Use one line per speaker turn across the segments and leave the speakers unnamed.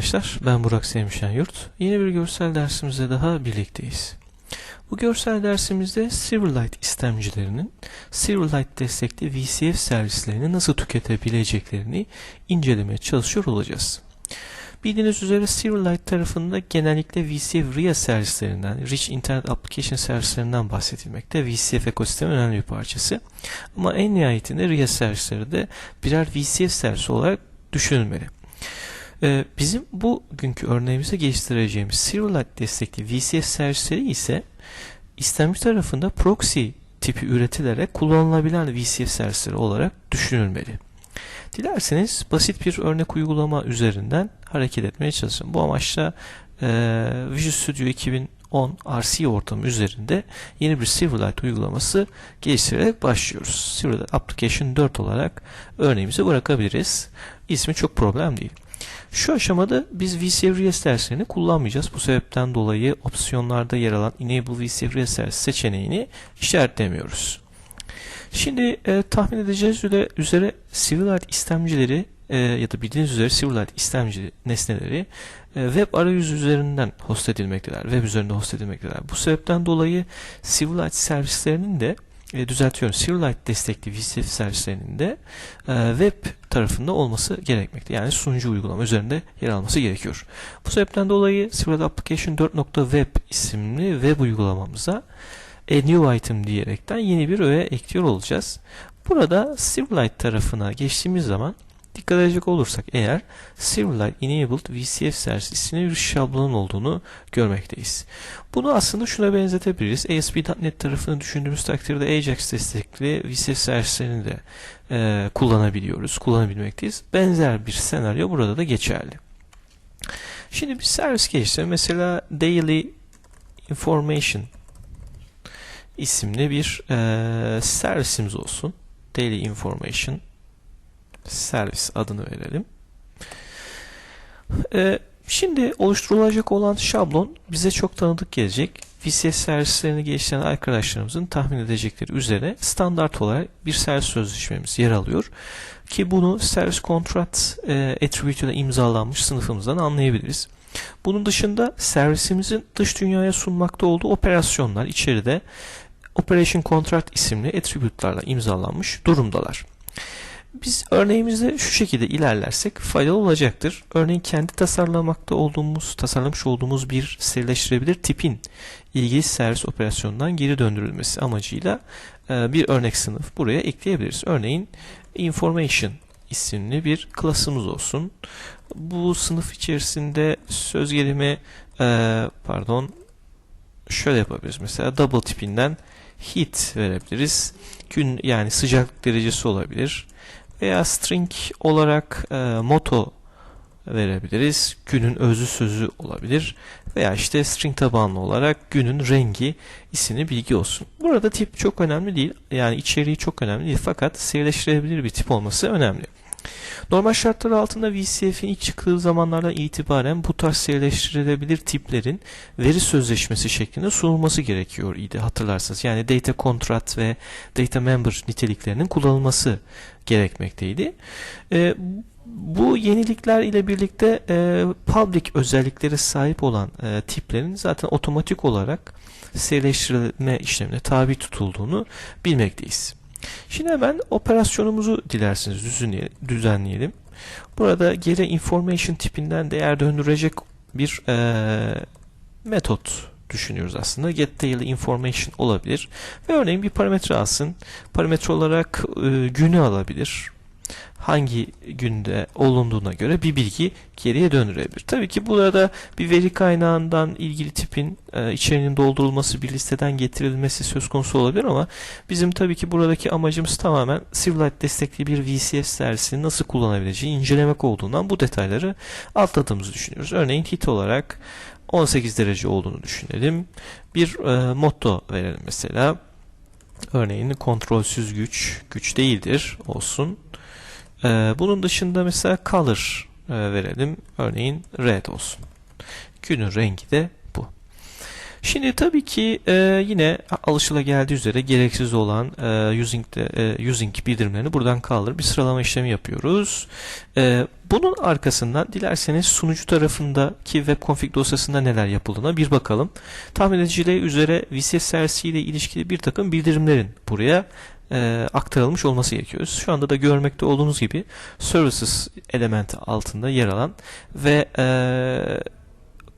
Arkadaşlar, ben Burak Sevmişen Yurt. Yeni bir görsel dersimizde daha birlikteyiz. Bu görsel dersimizde Silverlight istemcilerinin Silverlight destekli VCF servislerini nasıl tüketebileceklerini incelemeye çalışıyor olacağız. Bildiğiniz üzere Silverlight tarafında genellikle VCF RIA servislerinden, Rich Internet Application servislerinden bahsedilmekte. VCF ekosistemin önemli bir parçası. Ama en nihayetinde RIA servisleri de birer VCF servisi olarak düşünülmeli. Ee, bizim bugünkü örneğimizde geliştireceğimiz Silverlight destekli VCF servisleri ise istemci tarafında proxy tipi üretilerek kullanılabilen VCF servisleri olarak düşünülmeli. Dilerseniz basit bir örnek uygulama üzerinden hareket etmeye çalışalım. Bu amaçla e, Visual Studio 2010 RC ortamı üzerinde yeni bir Silverlight uygulaması geliştirerek başlıyoruz. Silverlight Application 4 olarak örneğimizi bırakabiliriz. İsmi çok problem değil. Şu aşamada biz VCF Res derslerini kullanmayacağız. Bu sebepten dolayı opsiyonlarda yer alan Enable VCF Res ders seçeneğini işaretlemiyoruz. Şimdi e, tahmin edeceğiz üzere, üzere Silverlight istemcileri e, ya da bildiğiniz üzere Silverlight istemci nesneleri e, web arayüzü üzerinden host edilmekteler. Web üzerinde host edilmekteler. Bu sebepten dolayı Silverlight servislerinin de e, düzeltiyorum Silverlight destekli VCF servislerinin de e, web tarafında olması gerekmekte. Yani sunucu uygulama üzerinde yer alması gerekiyor. Bu sebepten dolayı Silverlight Application 4.web isimli web uygulamamıza a new item diyerekten yeni bir öğe ekliyor olacağız. Burada Silverlight tarafına geçtiğimiz zaman dikkat edecek olursak eğer Silverlight Enabled VCF Service isimli bir şablonun olduğunu görmekteyiz. Bunu aslında şuna benzetebiliriz. ASP.NET tarafını düşündüğümüz takdirde Ajax destekli VCF servislerini de e, kullanabiliyoruz, kullanabilmekteyiz. Benzer bir senaryo burada da geçerli. Şimdi bir servis geliştirelim. Mesela Daily Information isimli bir e, servisimiz olsun. Daily Information servis adını verelim. E, şimdi oluşturulacak olan şablon bize çok tanıdık gelecek. VCS servislerini geliştiren arkadaşlarımızın tahmin edecekleri üzere standart olarak bir servis sözleşmemiz yer alıyor. Ki bunu servis kontrat e, attribute ile imzalanmış sınıfımızdan anlayabiliriz. Bunun dışında servisimizin dış dünyaya sunmakta olduğu operasyonlar içeride Operation Contract isimli attribute'larla imzalanmış durumdalar. Biz örneğimizde şu şekilde ilerlersek faydalı olacaktır. Örneğin kendi tasarlamakta olduğumuz, tasarlamış olduğumuz bir serileştirebilir tipin ilgili servis operasyonundan geri döndürülmesi amacıyla e, bir örnek sınıf buraya ekleyebiliriz. Örneğin information isimli bir klasımız olsun. Bu sınıf içerisinde söz gelimi e, pardon şöyle yapabiliriz. Mesela double tipinden heat verebiliriz. Gün yani sıcaklık derecesi olabilir. Veya string olarak e, moto verebiliriz. Günün özü sözü olabilir. Veya işte string tabanlı olarak günün rengi isimli bilgi olsun. Burada tip çok önemli değil. Yani içeriği çok önemli değil. Fakat serileştirebilir bir tip olması önemli. Normal şartlar altında VCF'in ilk çıktığı zamanlardan itibaren bu tarz serileştirilebilir tiplerin veri sözleşmesi şeklinde sunulması gerekiyor idi hatırlarsanız. Yani data contract ve data member niteliklerinin kullanılması gerekmekteydi. E, bu yenilikler ile birlikte e, public özelliklere sahip olan e, tiplerin zaten otomatik olarak serileştirilme işlemine tabi tutulduğunu bilmekteyiz. Şimdi hemen operasyonumuzu dilerseniz düzenleyelim. Burada geri information tipinden değer döndürecek bir e, metot düşünüyoruz aslında. Get daily information olabilir. Ve örneğin bir parametre alsın. Parametre olarak e, günü alabilir hangi günde olunduğuna göre bir bilgi geriye döndürebilir. Tabii ki burada bir veri kaynağından ilgili tipin e, içeriğinin doldurulması, bir listeden getirilmesi söz konusu olabilir ama bizim tabii ki buradaki amacımız tamamen Silverlight destekli bir VCS servisini nasıl kullanabileceği incelemek olduğundan bu detayları atladığımızı düşünüyoruz. Örneğin hit olarak 18 derece olduğunu düşünelim. Bir e, motto verelim mesela. Örneğin kontrolsüz güç, güç değildir olsun. Ee, bunun dışında mesela color e, verelim. Örneğin red olsun. Günün rengi de bu. Şimdi tabii ki e, yine alışılageldiği üzere gereksiz olan e, using, de, e, using bildirimlerini buradan kaldır. Bir sıralama işlemi yapıyoruz. E, bunun arkasından dilerseniz sunucu tarafındaki web config dosyasında neler yapıldığına bir bakalım. Tahmin ediciliği üzere VCS servisi ile ilişkili bir takım bildirimlerin buraya e, aktarılmış olması gerekiyor. Şu anda da görmekte olduğunuz gibi services elementi altında yer alan ve e,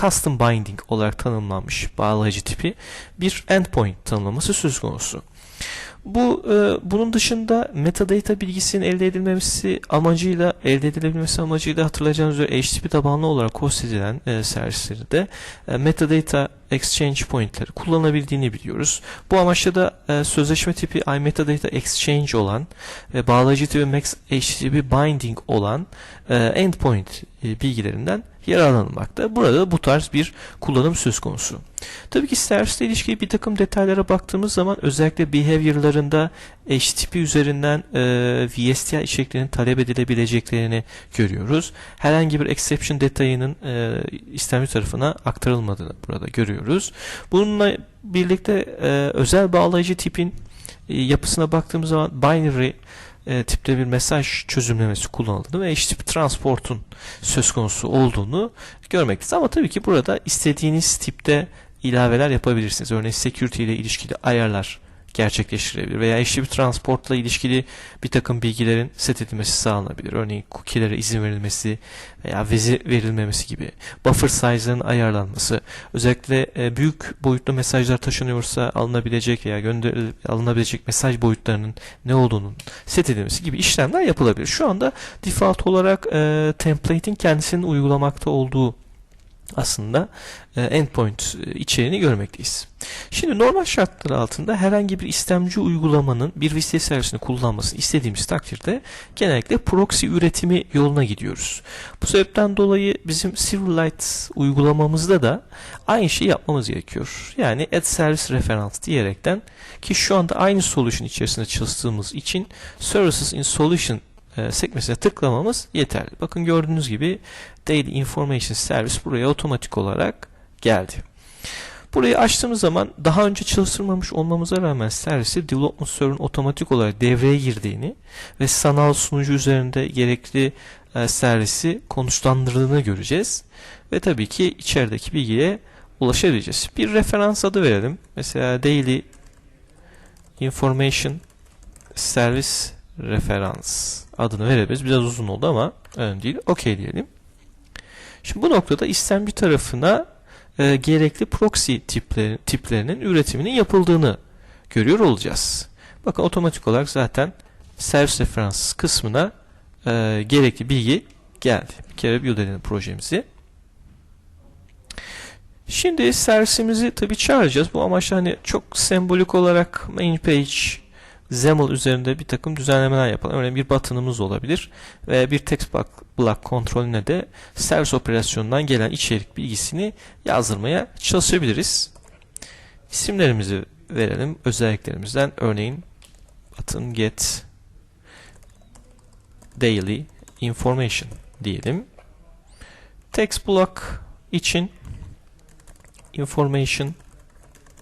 custom binding olarak tanımlanmış bağlayıcı tipi bir endpoint tanımlaması söz konusu. Bu e, bunun dışında metadata bilgisinin elde edilmesi amacıyla elde edilebilmesi amacıyla hatırlayacağınız üzere HTTP tabanlı olarak host edilen e, servisleri de e, metadata exchange pointleri kullanabildiğini biliyoruz. Bu amaçla da e, sözleşme tipi iMetadata exchange olan ve bağlayıcı tipi max HTTP binding olan e, endpoint e, bilgilerinden yararlanılmakta. Burada bu tarz bir kullanım söz konusu. Tabii ki servisle ilişkili bir takım detaylara baktığımız zaman özellikle behavior'larında HTTP üzerinden e, VSTI içeriklerinin talep edilebileceklerini görüyoruz. Herhangi bir exception detayının e, istemci tarafına aktarılmadığını burada görüyoruz. Bununla birlikte e, özel bağlayıcı tipin e, yapısına baktığımız zaman binary e, tipte bir mesaj çözümlemesi kullanıldığını ve HTTP transportun söz konusu olduğunu görmekteyiz. Ama tabii ki burada istediğiniz tipte ilaveler yapabilirsiniz. Örneğin security ile ilişkili ayarlar gerçekleştirilebilir veya HTTP transportla ilişkili bir takım bilgilerin set edilmesi sağlanabilir. Örneğin cookie'lere izin verilmesi veya vezi verilmemesi gibi. Buffer size'ların ayarlanması, özellikle e, büyük boyutlu mesajlar taşınıyorsa alınabilecek veya gönder alınabilecek mesaj boyutlarının ne olduğunun set edilmesi gibi işlemler yapılabilir. Şu anda default olarak e, template'in kendisinin uygulamakta olduğu aslında e, endpoint e, içeriğini görmekteyiz. Şimdi normal şartlar altında herhangi bir istemci uygulamanın bir VC servisini kullanmasını istediğimiz takdirde genellikle proxy üretimi yoluna gidiyoruz. Bu sebepten dolayı bizim Silverlight uygulamamızda da aynı şeyi yapmamız gerekiyor. Yani add service reference diyerekten ki şu anda aynı solution içerisinde çalıştığımız için services in solution e, sekmesine tıklamamız yeterli. Bakın gördüğünüz gibi Daily Information Service buraya otomatik olarak geldi. Burayı açtığımız zaman daha önce çalıştırmamış olmamıza rağmen servisi Development Server'ın otomatik olarak devreye girdiğini ve sanal sunucu üzerinde gerekli e, servisi konuşlandırdığını göreceğiz. Ve tabii ki içerideki bilgiye ulaşabileceğiz. Bir referans adı verelim. Mesela Daily Information Service Reference adını verebiliriz. Biraz uzun oldu ama önemli değil. OK diyelim. Şimdi bu noktada istemci tarafına e, gerekli proxy tipleri, tiplerinin üretiminin yapıldığını görüyor olacağız. Bakın otomatik olarak zaten servis referans kısmına e, gerekli bilgi geldi. Bir kere build edelim projemizi. Şimdi servisimizi tabi çağıracağız. Bu amaçla hani çok sembolik olarak main page XAML üzerinde bir takım düzenlemeler yapalım. Örneğin bir button'ımız olabilir ve bir text block kontrolüne de servis operasyonundan gelen içerik bilgisini yazdırmaya çalışabiliriz. İsimlerimizi verelim özelliklerimizden. Örneğin button get daily information diyelim. Text block için information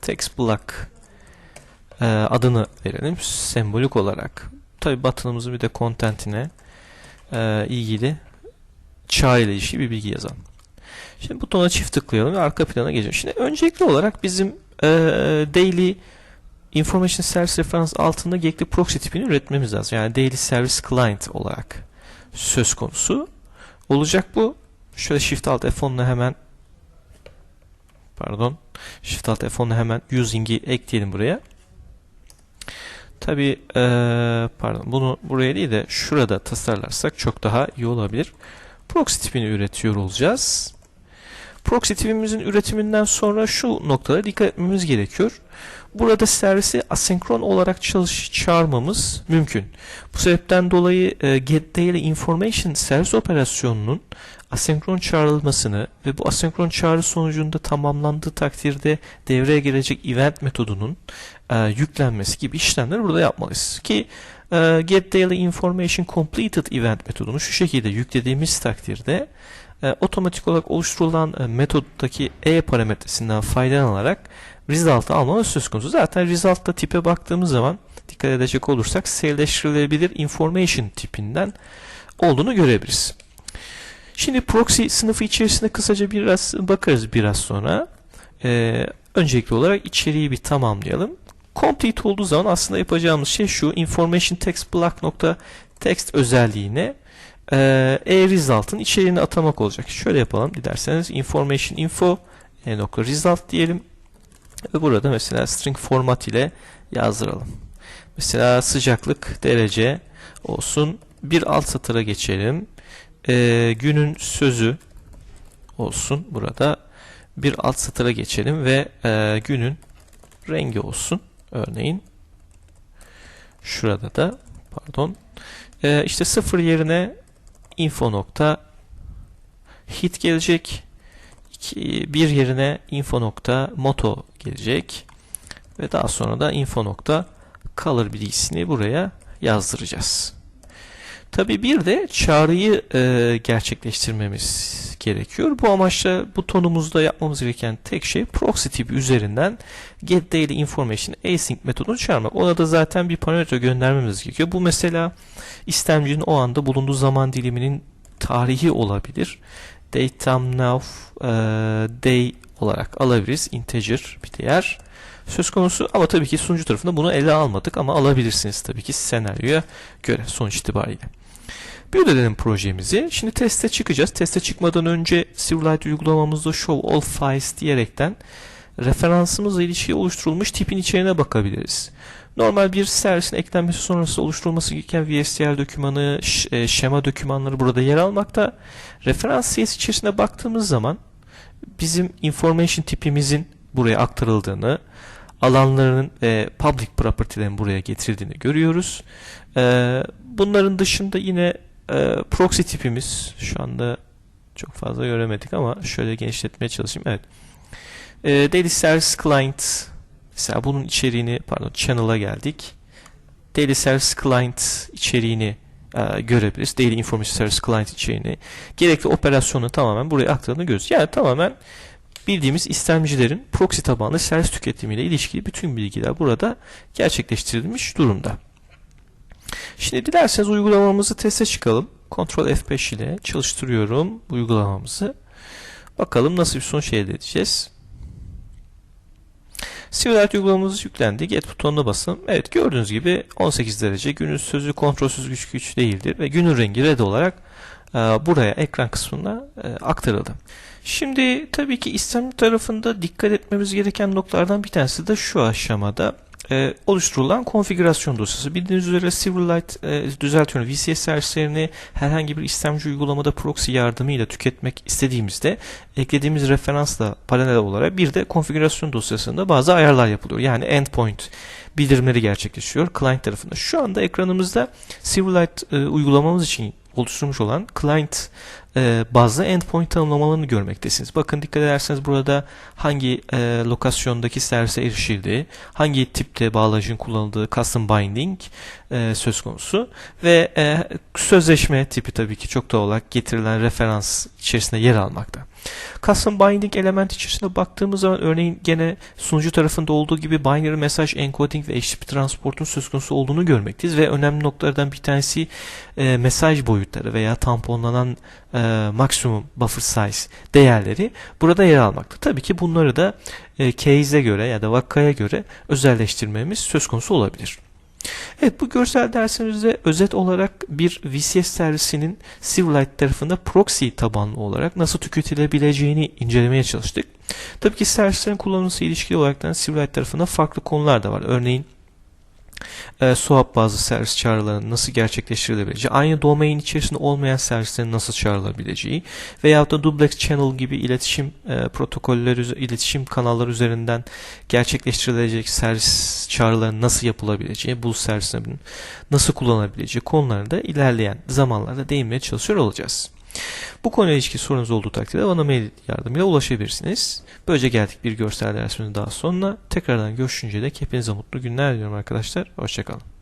text block e, adını verelim sembolik olarak. Tabi button'ımızın bir de content'ine e, ilgili çağrı ile ilişkili bir bilgi yazalım. Şimdi butona çift tıklayalım ve arka plana geçelim. Şimdi öncelikli olarak bizim e, daily information service reference altında gerekli proxy tipini üretmemiz lazım. Yani daily service client olarak söz konusu olacak bu. Şöyle shift alt F10'la hemen pardon shift alt F10'la hemen using'i ekleyelim buraya. Tabi ee, pardon bunu buraya değil de şurada tasarlarsak çok daha iyi olabilir. Proxy tipini üretiyor olacağız. Proxy tipimizin üretiminden sonra şu noktada dikkat etmemiz gerekiyor. Burada servisi asenkron olarak çalış çağırmamız mümkün. Bu sebepten dolayı e, get daily information servis operasyonunun asenkron çağrılmasını ve bu asenkron çağrı sonucunda tamamlandığı takdirde devreye gelecek event metodunun e, yüklenmesi gibi işlemleri burada yapmalıyız. Ki e, get daily information completed event metodunu şu şekilde yüklediğimiz takdirde e, otomatik olarak oluşturulan e, metottaki e parametresinden faydalanarak result'ı almamız söz konusu. Zaten result'ta tipe baktığımız zaman dikkat edecek olursak seyirleştirilebilir information tipinden olduğunu görebiliriz. Şimdi proxy sınıfı içerisinde kısaca biraz bakarız biraz sonra. Ee, öncelikli olarak içeriği bir tamamlayalım. Complete olduğu zaman aslında yapacağımız şey şu information text block nokta text özelliğine e, e-result'ın içeriğini atamak olacak. Şöyle yapalım dilerseniz information info e nokta result diyelim ve burada mesela string format ile yazdıralım. Mesela sıcaklık derece olsun. Bir alt satıra geçelim. E, günün sözü olsun burada. Bir alt satıra geçelim ve e, günün rengi olsun. Örneğin şurada da pardon e, işte sıfır yerine info nokta hit gelecek. Bir yerine info nokta moto gelecek. Ve daha sonra da info nokta color bilgisini buraya yazdıracağız. Tabi bir de çağrıyı e, gerçekleştirmemiz gerekiyor. Bu amaçla butonumuzda yapmamız gereken tek şey proxy tipi üzerinden get daily information async metodunu çağırmak. Ona da zaten bir parametre göndermemiz gerekiyor. Bu mesela istemcinin o anda bulunduğu zaman diliminin tarihi olabilir. Datetime now e, day olarak alabiliriz. Integer bir değer söz konusu ama tabii ki sunucu tarafında bunu ele almadık ama alabilirsiniz tabii ki senaryoya göre sonuç itibariyle. Bir edelim projemizi. Şimdi teste çıkacağız. Teste çıkmadan önce Silverlight uygulamamızda show all files diyerekten referansımızla ilişki oluşturulmuş tipin içeriğine bakabiliriz. Normal bir servisin eklenmesi sonrası oluşturulması gereken VSTL dokümanı, e, şema dokümanları burada yer almakta. Referans CS içerisine baktığımız zaman bizim information tipimizin buraya aktarıldığını, alanlarının ve public property'lerin buraya getirdiğini görüyoruz. Ee, bunların dışında yine e, proxy tipimiz şu anda çok fazla göremedik ama şöyle genişletmeye çalışayım. Evet. E, Daily Service Client mesela bunun içeriğini pardon channel'a geldik. Daily Service Client içeriğini e, görebiliriz. Daily Information Service Client içeriğini. Gerekli operasyonu tamamen buraya aktardığını görüyoruz. Yani tamamen bildiğimiz istemcilerin proxy tabanlı servis tüketimiyle ilişkili bütün bilgiler burada gerçekleştirilmiş durumda. Şimdi dilerseniz uygulamamızı teste çıkalım. Ctrl F5 ile çalıştırıyorum uygulamamızı. Bakalım nasıl bir sonuç elde edeceğiz. Silverlight uygulamamız yüklendi. Get butonuna basın. Evet gördüğünüz gibi 18 derece günün sözü kontrolsüz güç güç değildir ve günün rengi red olarak e, buraya ekran kısmına e, aktarıldı. Şimdi tabii ki istem tarafında dikkat etmemiz gereken noktalardan bir tanesi de şu aşamada e, oluşturulan konfigürasyon dosyası. Bildiğiniz üzere Silverlight e, düzeltiyorum VCS servislerini herhangi bir istemci uygulamada proxy yardımıyla tüketmek istediğimizde eklediğimiz referansla paralel olarak bir de konfigürasyon dosyasında bazı ayarlar yapılıyor. Yani endpoint bildirimleri gerçekleşiyor client tarafında. Şu anda ekranımızda Silverlight e, uygulamamız için oluşturmuş olan client e, bazlı endpoint tanımlamalarını görmektesiniz. Bakın dikkat ederseniz burada hangi e, lokasyondaki servise erişildiği, hangi tipte bağlacın kullanıldığı custom binding e, söz konusu ve e, sözleşme tipi tabii ki çok doğal olarak getirilen referans içerisinde yer almakta. Custom binding element içerisinde baktığımız zaman örneğin gene sunucu tarafında olduğu gibi binary mesaj encoding ve HTTP transportun söz konusu olduğunu görmekteyiz ve önemli noktalardan bir tanesi e, mesaj boyutları veya tamponlanan e, maksimum buffer size değerleri burada yer almakta. Tabii ki bunları da e, case'e göre ya da vakaya göre özelleştirmemiz söz konusu olabilir. Evet bu görsel dersimizde özet olarak bir VCS servisinin Silverlight tarafında proxy tabanlı olarak nasıl tüketilebileceğini incelemeye çalıştık. Tabii ki servislerin kullanılması ilişkili olarak Silverlight tarafında farklı konular da var. Örneğin e, swap bazı servis çağrılarının nasıl gerçekleştirilebileceği, aynı domain içerisinde olmayan servislerin nasıl çağrılabileceği veya da duplex channel gibi iletişim e, protokolleri, iletişim kanalları üzerinden gerçekleştirilecek servis çağrılarının nasıl yapılabileceği, bu servislerin nasıl kullanabileceği konularında ilerleyen zamanlarda değinmeye çalışıyor olacağız. Bu konuyla ilişkin sorunuz olduğu takdirde bana mail yardımıyla ulaşabilirsiniz. Böylece geldik bir görsel dersimizin daha sonuna. Tekrardan görüşünce dek hepinize mutlu günler diliyorum arkadaşlar. Hoşçakalın.